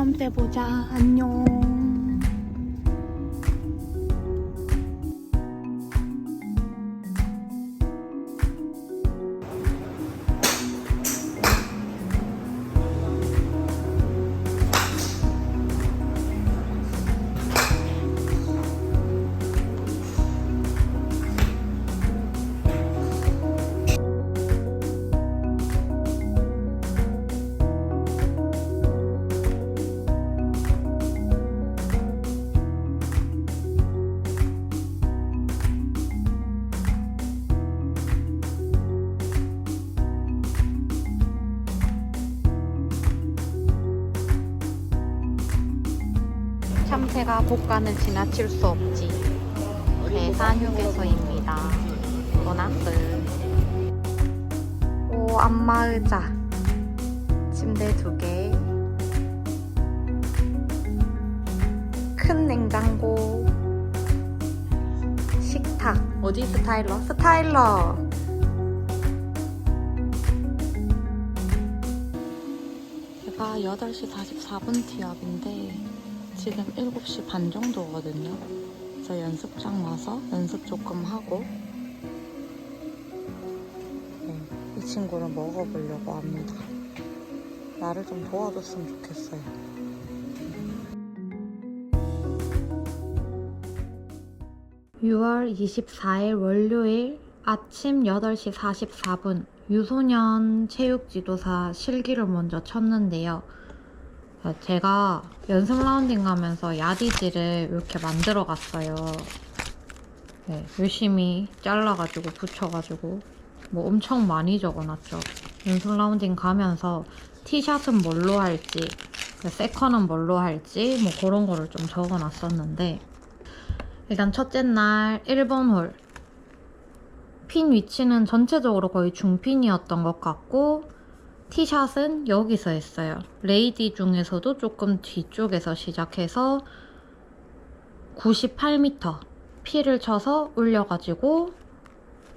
시험 때 보자. 안녕. 참새가 고가는 지나칠 수 없지. 대산휴게소입니다. 보너스. 오, 안마의자. 침대 두 개. 큰 냉장고. 식탁. 어디 스타일러? 스타일러. 제가 8시 44분 티업인데 지금 7시 반 정도거든요. 그래서 연습장 와서 연습 조금 하고 네, 이 친구를 먹어보려고 합니다. 나를 좀 도와줬으면 좋겠어요. (6월 24일) 월요일 아침 (8시 44분) 유소년 체육지도사 실기를 먼저 쳤는데요. 제가 연습 라운딩 가면서 야디지를 이렇게 만들어 갔어요. 네, 열심히 잘라가지고 붙여가지고 뭐 엄청 많이 적어놨죠. 연습 라운딩 가면서 티샷은 뭘로 할지, 세컨은 뭘로 할지 뭐 그런 거를 좀 적어놨었는데 일단 첫째 날 1번 홀. 핀 위치는 전체적으로 거의 중핀이었던 것 같고 티샷은 여기서 했어요. 레이디 중에서도 조금 뒤쪽에서 시작해서 98m 피를 쳐서 올려가지고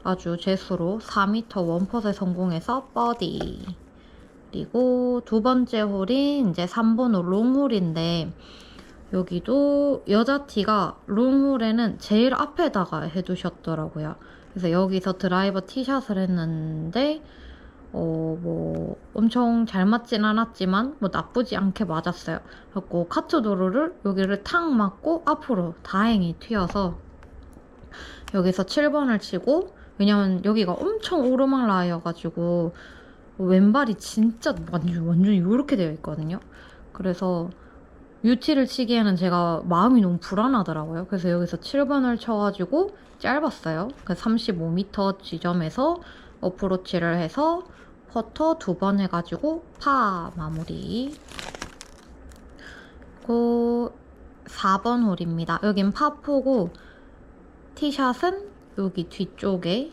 아주 재수로 4m 원퍼에 성공해서 버디. 그리고 두 번째 홀이 이제 3번 홀 롱홀인데 여기도 여자 티가 롱홀에는 제일 앞에다가 해두셨더라고요. 그래서 여기서 드라이버 티샷을 했는데 어, 뭐, 엄청 잘 맞진 않았지만, 뭐, 나쁘지 않게 맞았어요. 그래갖고, 카트 도로를 여기를 탁 맞고, 앞으로 다행히 튀어서, 여기서 7번을 치고, 왜냐면 여기가 엄청 오르막 라이여가지고, 왼발이 진짜 완전, 완전 이렇게 되어 있거든요. 그래서, UT를 치기에는 제가 마음이 너무 불안하더라고요. 그래서 여기서 7번을 쳐가지고, 짧았어요. 그 35m 지점에서 어프로치를 해서, 퍼터 두 번 해가지고 파 마무리 그 4번 홀입니다. 여긴 파포고 티샷은 여기 뒤쪽에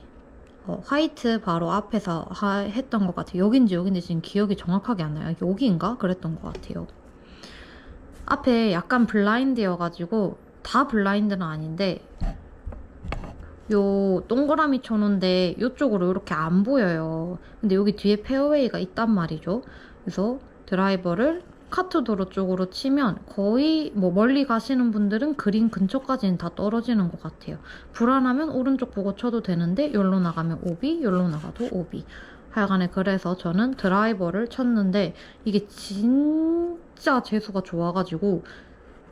어, 화이트 바로 앞에서 하, 했던 것 같아요. 여긴지 여긴지 지금 기억이 정확하게 안 나요. 여기인가? 그랬던 것 같아요. 앞에 약간 블라인드여가지고 다 블라인드는 아닌데 요 동그라미 쳐놓은데 이쪽으로 이렇게 안 보여요. 근데 여기 뒤에 페어웨이가 있단 말이죠. 그래서 드라이버를 카트 도로 쪽으로 치면 거의 뭐 멀리 가시는 분들은 그린 근처까지는 다 떨어지는 것 같아요. 불안하면 오른쪽 보고 쳐도 되는데 여기로 나가면 오비, 여기로 나가도 오비. 하여간에 그래서 저는 드라이버를 쳤는데 이게 진짜 재수가 좋아가지고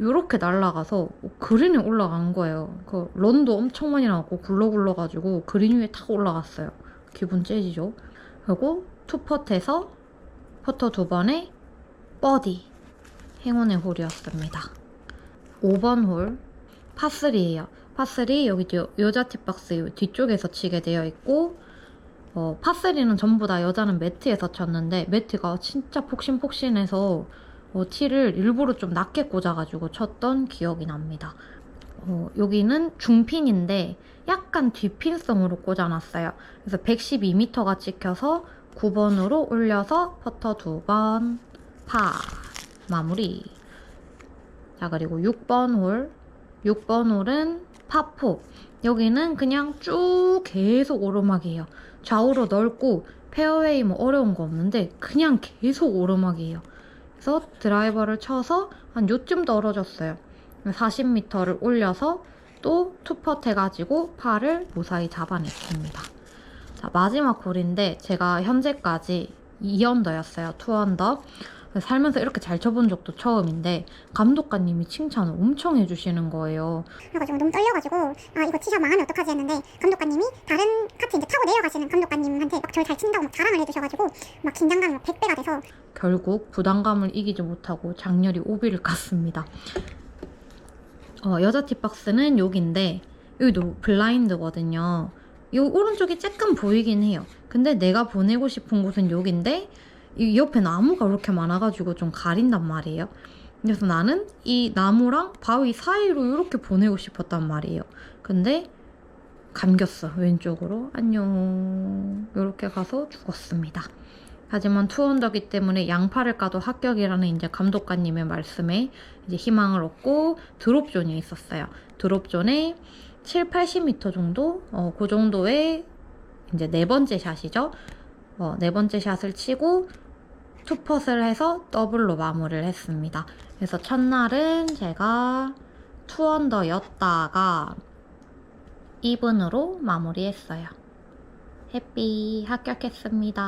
이렇게 날아가서 그린에 올라간 거예요. 그 런도 엄청 많이 나왔고 굴러굴러가지고 그린 위에 탁 올라갔어요. 기분 째지죠? 그리고 투퍼트에서 퍼터 두 번에 버디 행운의 홀이었습니다. 5번 홀 파3예요. 파3 여기 여자 팁박스 뒤쪽에서 치게 되어 있고 어, 파3는 전부 다 여자는 매트에서 쳤는데 매트가 진짜 폭신폭신해서 어, 티를 일부러 좀 낮게 꽂아가지고 쳤던 기억이 납니다. 어, 여기는 중핀인데 약간 뒤핀성으로 꽂아놨어요. 그래서 112m가 찍혀서 9번으로 올려서 퍼터 2번 파 마무리. 자 그리고 6번 홀 6번 홀은 파4 여기는 그냥 쭉 계속 오르막이에요. 좌우로 넓고 페어웨이 뭐 어려운 거 없는데 그냥 계속 오르막이에요. 그래서 드라이버를 쳐서 한 요쯤 떨어졌어요. 40m를 올려서 또 투퍼트 해가지고 팔을 무사히 잡아냈습니다. 자, 마지막 홀인데 제가 현재까지 2언더였어요. 2언더. 살면서 이렇게 잘 쳐본 적도 처음인데 감독관님이 칭찬을 엄청 해주시는 거예요. 그래가지고 너무 떨려가지고 아 이거 티샷 망하면 어떡하지 했는데 감독관님이 다른 카트 이제 타고 내려가시는 감독관님한테 막 저를 잘 친다고 막 자랑을 해주셔가지고 막 긴장감이 막 100배가 돼서 결국 부담감을 이기지 못하고 장렬히 오비를 깠습니다. 어, 여자 팁박스는 여기인데 여기도 블라인드거든요. 이 오른쪽이 조금 보이긴 해요. 근데 내가 보내고 싶은 곳은 여기인데 이 옆에 나무가 그렇게 많아가지고 좀 가린단 말이에요. 그래서 나는 이 나무랑 바위 사이로 이렇게 보내고 싶었단 말이에요. 근데 감겼어 왼쪽으로 안녕 이렇게 가서 죽었습니다. 하지만 투언더기 때문에 양팔을 까도 합격이라는 이제 감독관님의 말씀에 이제 희망을 얻고 드롭존이 있었어요. 드롭존에 7, 80m 정도, 어, 그 정도의 이제 네 번째 샷이죠. 어, 네 번째 샷을 치고 투퍼스를 해서 더블로 마무리를 했습니다. 그래서 첫날은 제가 투언더였다가 2분으로 마무리했어요. 해피 합격했습니다.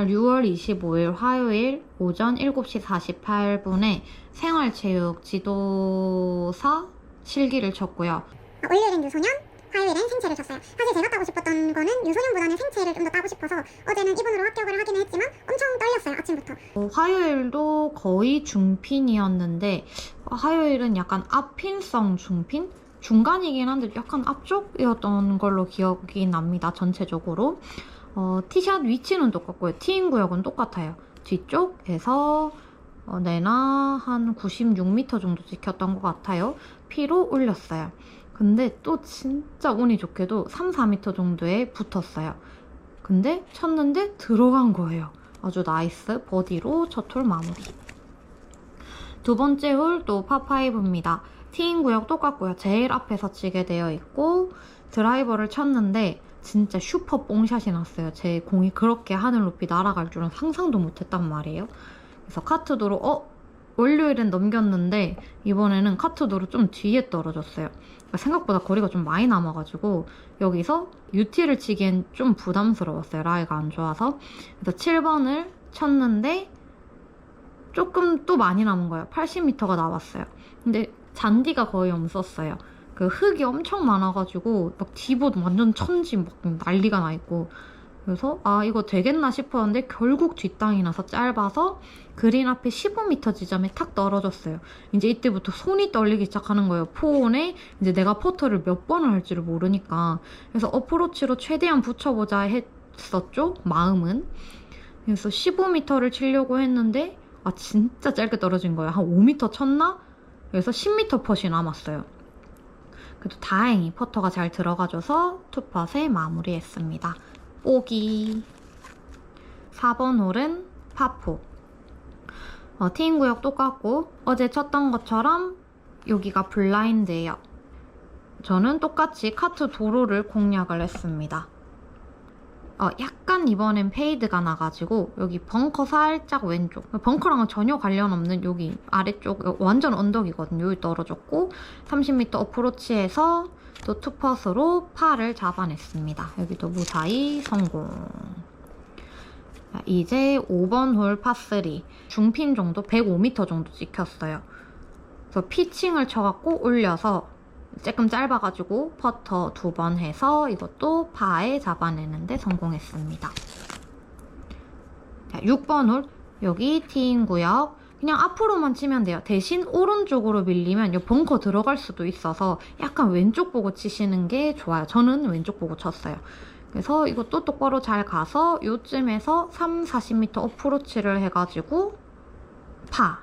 둘째 날 6월 25일 화요일 오전 7시 48분에 생활체육 지도사 실기를 쳤고요. 아, 월요일엔 유소년 화요일엔 생체를 쳤어요 사실 제가 따고 싶었던 거는 유소년보다는 생체를 좀 더 따고 싶어서 어제는 2분으로 합격을 하기는 했지만 엄청 떨렸어요 아침부터 어, 화요일도 거의 중핀이었는데 어, 화요일은 약간 앞핀성 중핀? 중간이긴 한데 약간 앞쪽이었던 걸로 기억이 납니다. 전체적으로. 어, 티샷 위치는 똑같고요. 티인 구역은 똑같아요. 뒤쪽에서 어, 내나 한 96m 정도 찍혔던 것 같아요. 피로 올렸어요. 근데 또 진짜 운이 좋게도 3, 4m 정도에 붙었어요. 근데 쳤는데 들어간 거예요. 아주 나이스 버디로 첫 홀 마무리. 두 번째 홀 또 파5입니다. 티인 구역 똑같고요. 제일 앞에서 치게 되어 있고 드라이버를 쳤는데 진짜 슈퍼 뽕샷이 났어요. 제 공이 그렇게 하늘 높이 날아갈 줄은 상상도 못했단 말이에요. 그래서 카트도로 어? 월요일엔 넘겼는데 이번에는 카트도로 좀 뒤에 떨어졌어요. 그러니까 생각보다 거리가 좀 많이 남아가지고 여기서 UT를 치기엔 좀 부담스러웠어요. 라이가 안 좋아서. 그래서 7번을 쳤는데 조금 또 많이 남은 거예요. 80m가 나왔어요. 근데 잔디가 거의 없었어요. 그 흙이 엄청 많아가지고 막 디봇 완전 천지 막 난리가 나 있고 그래서 아 이거 되겠나 싶었는데 결국 뒷땅이 나서 짧아서 그린 앞에 15m 지점에 탁 떨어졌어요. 이제 이때부터 손이 떨리기 시작하는 거예요. 포온에 이제 내가 퍼터를 몇 번을 할지를 모르니까 그래서 어프로치로 최대한 붙여보자 했었죠. 마음은 그래서 15m를 치려고 했는데 아 진짜 짧게 떨어진 거예요. 한 5m 쳤나? 그래서 10m 펫이 남았어요. 그래도 다행히 퍼터가 잘 들어가줘서 투펫에 마무리했습니다. 오기 4번 홀은 파포 어, 티인 구역 똑같고 어제 쳤던 것처럼 여기가 블라인드예요. 저는 똑같이 카트 도로를 공략을 했습니다. 어, 약간 이번엔 페이드가 나가지고 여기 벙커 살짝 왼쪽. 벙커랑은 전혀 관련 없는 여기 아래쪽 어, 완전 언덕이거든요. 여기 떨어졌고 30m 어프로치에서 또 투퍼스로 파를 잡아냈습니다. 여기도 무사히 성공. 자, 이제 5번 홀 파3 중핀 정도 105m 정도 찍혔어요. 그래서 피칭을 쳐갖고 올려서 조금 짧아가지고 퍼터 두 번 해서 이것도 파에 잡아내는데 성공했습니다. 자, 6번 홀 여기 티인 구역 그냥 앞으로만 치면 돼요. 대신 오른쪽으로 밀리면 이 벙커 들어갈 수도 있어서 약간 왼쪽 보고 치시는 게 좋아요. 저는 왼쪽 보고 쳤어요. 그래서 이것도 똑바로 잘 가서 요쯤에서 3, 40m 어프로치를 해가지고 파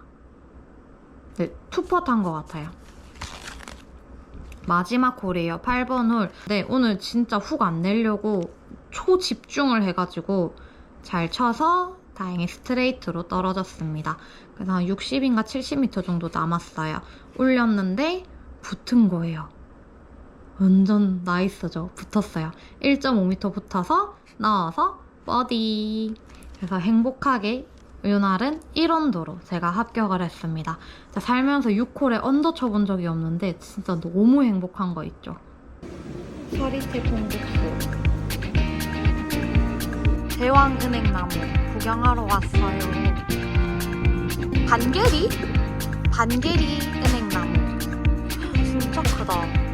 네, 투퍼 탄것 같아요. 마지막 홀이에요. 8번 홀. 네, 오늘 진짜 훅 안 내려고 초집중을 해가지고 잘 쳐서 다행히 스트레이트로 떨어졌습니다. 그래서 한 60인가 70m 정도 남았어요. 올렸는데 붙은 거예요. 완전 나이스죠. 붙었어요. 1.5m 붙어서 나와서 버디. 그래서 행복하게 이날은 1원도로 제가 합격을 했습니다. 살면서 6홀에 언더 쳐본 적이 없는데 진짜 너무 행복한 거 있죠. 서리태 공국수 대왕은행 나무 구경하러 왔어요. 반개리? 반개리 은행 나무 진짜 크다.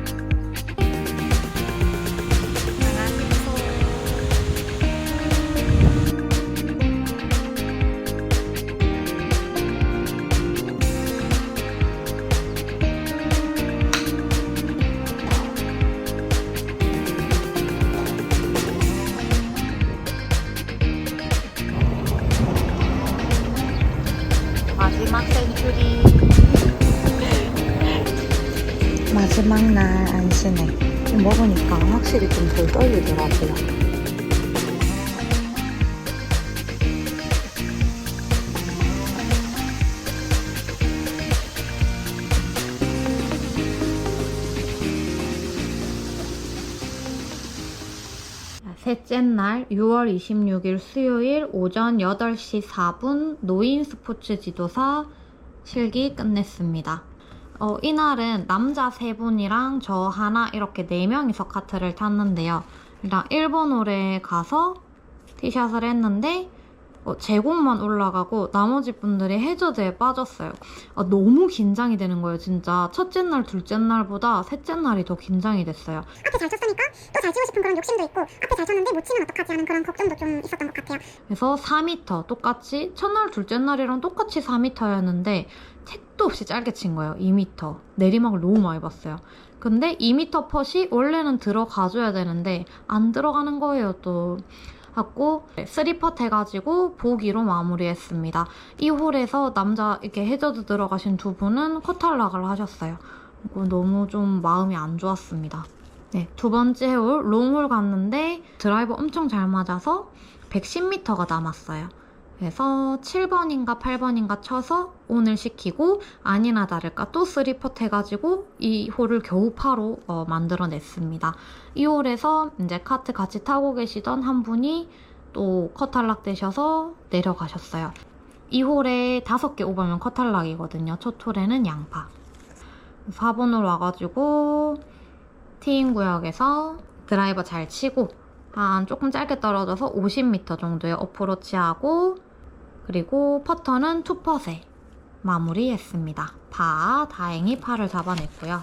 확실히 좀 덜 떨리더라고요 셋째 날 6월 26일 수요일 오전 8시 4분 노인 스포츠 지도사 실기 끝냈습니다. 어, 이날은 남자 3분이랑 저 하나 이렇게 4명이서 카트를 탔는데요. 일단 일본 홀에 가서 티샷을 했는데 어, 제공만 올라가고 나머지 분들이 해저드에 빠졌어요. 아, 너무 긴장이 되는 거예요, 진짜. 첫째 날, 둘째 날보다 셋째 날이 더 긴장이 됐어요. 앞에 잘 쳤으니까 또 잘 치고 싶은 그런 욕심도 있고 앞에 잘 쳤는데 못 치면 어떡하지 하는 그런 걱정도 좀 있었던 것 같아요. 그래서 4m 똑같이 첫날 둘째 날이랑 똑같이 4m였는데 택도 없이 짧게 친 거예요. 2m 내리막을 너무 많이 봤어요. 근데 2m 펫이 원래는 들어가줘야 되는데 안 들어가는 거예요 또. 하고 3펫 해가지고 보기로 마무리했습니다. 이 홀에서 남자 이렇게 해저드 들어가신 두 분은 커탈락을 하셨어요. 너무 좀 마음이 안 좋았습니다. 네, 두 번째 홀 롱홀 갔는데 드라이버 엄청 잘 맞아서 110m가 남았어요. 그래서 7번인가 8번인가 쳐서 오늘 시키고 아니나 다를까 또 3퍼트 해가지고 이 홀을 겨우 파로 어, 만들어냈습니다. 이 홀에서 이제 카트 같이 타고 계시던 한 분이 또 컷탈락 되셔서 내려가셨어요. 이 홀에 5개 오버면 컷탈락이거든요. 첫 홀에는 양파. 4번 홀 와가지고 티인 구역에서 드라이버 잘 치고 한 조금 짧게 떨어져서 50m 정도의 어프로치하고 그리고 퍼터는 투퍼세 마무리했습니다. 파 다행히 파를 잡아냈고요.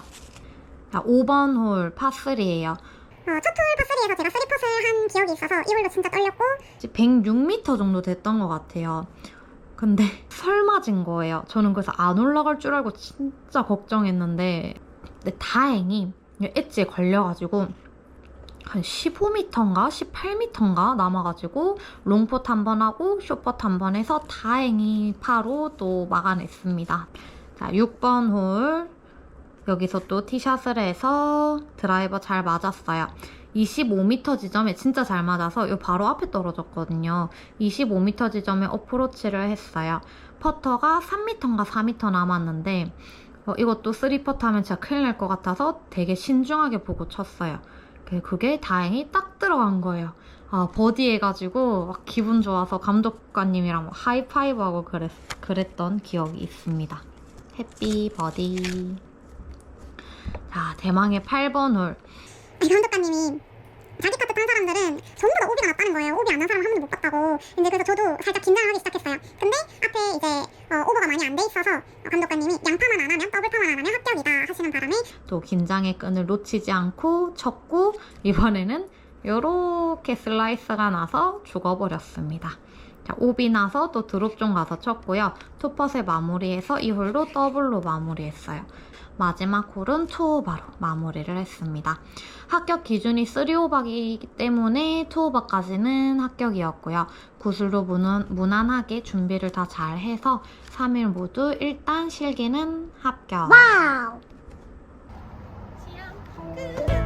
자, 5번 홀 파3예요. 어, 첫홀 파3에서 제가 3컷을 한 기억이 있어서 이 홀도 진짜 떨렸고 106m 정도 됐던 것 같아요. 근데 설 맞은 거예요. 저는 그래서 안 올라갈 줄 알고 진짜 걱정했는데 근데 다행히 엣지에 걸려가지고 한 15m인가 18m인가 남아가지고 롱포트 한 번 하고 쇼퍼트 한 번 해서 다행히 파로 또 막아냈습니다. 자 6번 홀 여기서 또 티샷을 해서 드라이버 잘 맞았어요. 25m 지점에 진짜 잘 맞아서 요 바로 앞에 떨어졌거든요. 25m 지점에 어프로치를 했어요. 퍼터가 3m인가 4m 남았는데 어, 이것도 3퍼트 하면 진짜 큰일 날 것 같아서 되게 신중하게 보고 쳤어요. 그- 그게 다행히 딱 들어간 거예요. 아, 버디 해가지고 막 기분 좋아서 감독관님이랑 막 하이파이브하고 그랬, 그랬던 기억이 있습니다. 해피 버디. 자, 대망의 8번 홀. 이 감독관님이 자기 카트 탄 사람들은 전부 다 오비가 났다는 거예요. 오비 안 난 사람 한 번도 못 봤다고. 근데 그래서 저도 살짝 긴장을 하기 시작했어요. 근데 앞에 이제 어, 오버가 많이 안 돼 있어서 어, 감독관님이 양파만 안 하면 더블파만 안 하면 합격이다 하시는 바람에 또 긴장의 끈을 놓치지 않고 쳤고 이번에는 이렇게 슬라이스가 나서 죽어버렸습니다. 자, 오비 나서 또 드롭 좀 가서 쳤고요. 투퍼세 마무리해서 이 홀로 더블로 마무리했어요. 마지막 홀은 투오바로 마무리를 했습니다. 합격 기준이 3오바이기 때문에 투오바까지는 합격이었고요. 구슬로 무난, 무난하게 준비를 다 잘 해서 3일 모두 일단 실기는 합격. 와우! 시험 끝!